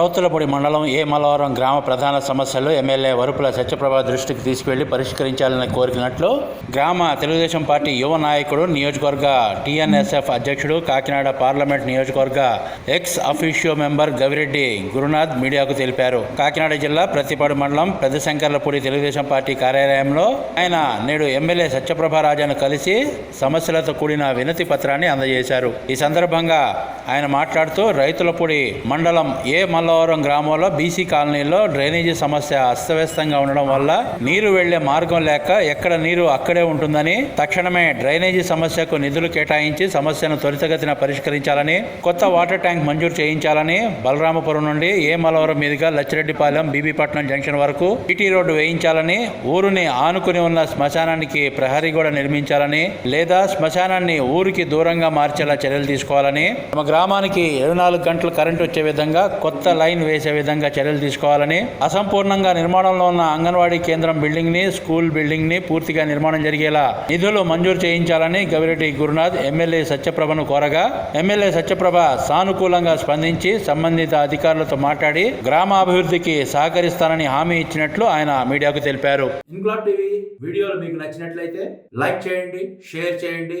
రౌతులపూడి మండలం ఏ మలవరం గ్రామ ప్రధాన సమస్యలు ఎమ్మెల్యే వరుపుల సత్యప్రభ దృష్టికి తీసుకెళ్ళి పరిష్కరించాలని కోరినట్లు గ్రామ తెలుగుదేశం పార్టీ యువ నాయకుడు నియోజకవర్గ టీఎన్ఎస్ఎఫ్ అధ్యక్షుడు కాకినాడ పార్లమెంట్ నియోజకవర్గ ex officio member Gavireddy Gurunath మీడియాకు తెలిపారు. కాకినాడ జిల్లా ప్రతిపాడు మండలం పెద్దశంకర్లపూడి తెలుగుదేశం పార్టీ కార్యాలయంలో ఆయన నేడు ఎమ్మెల్యే సత్యప్రభ రాజాను కలిసి సమస్యలతో కూడిన వినతి పత్రాన్ని అందజేశారు. ఈ సందర్భంగా ఆయన మాట్లాడుతూ రైతులపూడి మండలం ఏ మల్లవరం గ్రామంలో బీసీ కాలనీలో డ్రైనేజీ సమస్య అస్తవ్యస్తంగా ఉండడం వల్ల నీరు వెళ్ళే మార్గం లేక ఎక్కడ నీరు అక్కడే ఉంటుందని తక్షణమే డ్రైనేజీ సమస్యకు నిధులు కేటాయించి సమస్యను త్వరితగతిన పరిష్కరించాలని కొత్త వాటర్ ట్యాంక్ మంజూరు చేయించాలని బలరామపురం నుండి ఏ మలవరం మీదుగా లచ్చిరెడ్డిపాలెం బీబీపట్నం జంక్షన్ వరకు సిటీ రోడ్డు వేయించాలని ఊరుని ఆనుకుని ఉన్న శ్మశానానికి ప్రహరీ కూడా నిర్మించాలని లేదా శ్మశానాన్ని ఊరికి దూరంగా మార్చేలా చర్యలు తీసుకోవాలని తమ గ్రామానికి ఇరవై నాలుగు గంటలు కరెంటు వచ్చే విధంగా కొత్త లైన్ వేసే విధంగా చర్యలు తీసుకోవాలని అసంపూర్ణంగా నిర్మాణంలో ఉన్న అంగన్వాడీ కేంద్రం బిల్డింగ్ని స్కూల్ బిల్డింగ్ని పూర్తిగా నిర్మాణం జరిగేలా నిధులు మంజూరు చేయించాలని గవిరెడ్డి గురునాథ్ ఎమ్మెల్యే సత్యప్రభను కోరగా ఎమ్మెల్యే సత్యప్రభ సానుకూలంగా స్పందించి సంబంధిత అధికారులతో మాట్లాడి గ్రామ అభివృద్ధికి సహకరిస్తానని హామీ ఇచ్చినట్లు ఆయన మీడియాకు తెలిపారు. ఇంగ్లాడ్ టీవీ వీడియోలు మీకు నచ్చినట్లయితే లైక్ చేయండి షేర్ చేయండి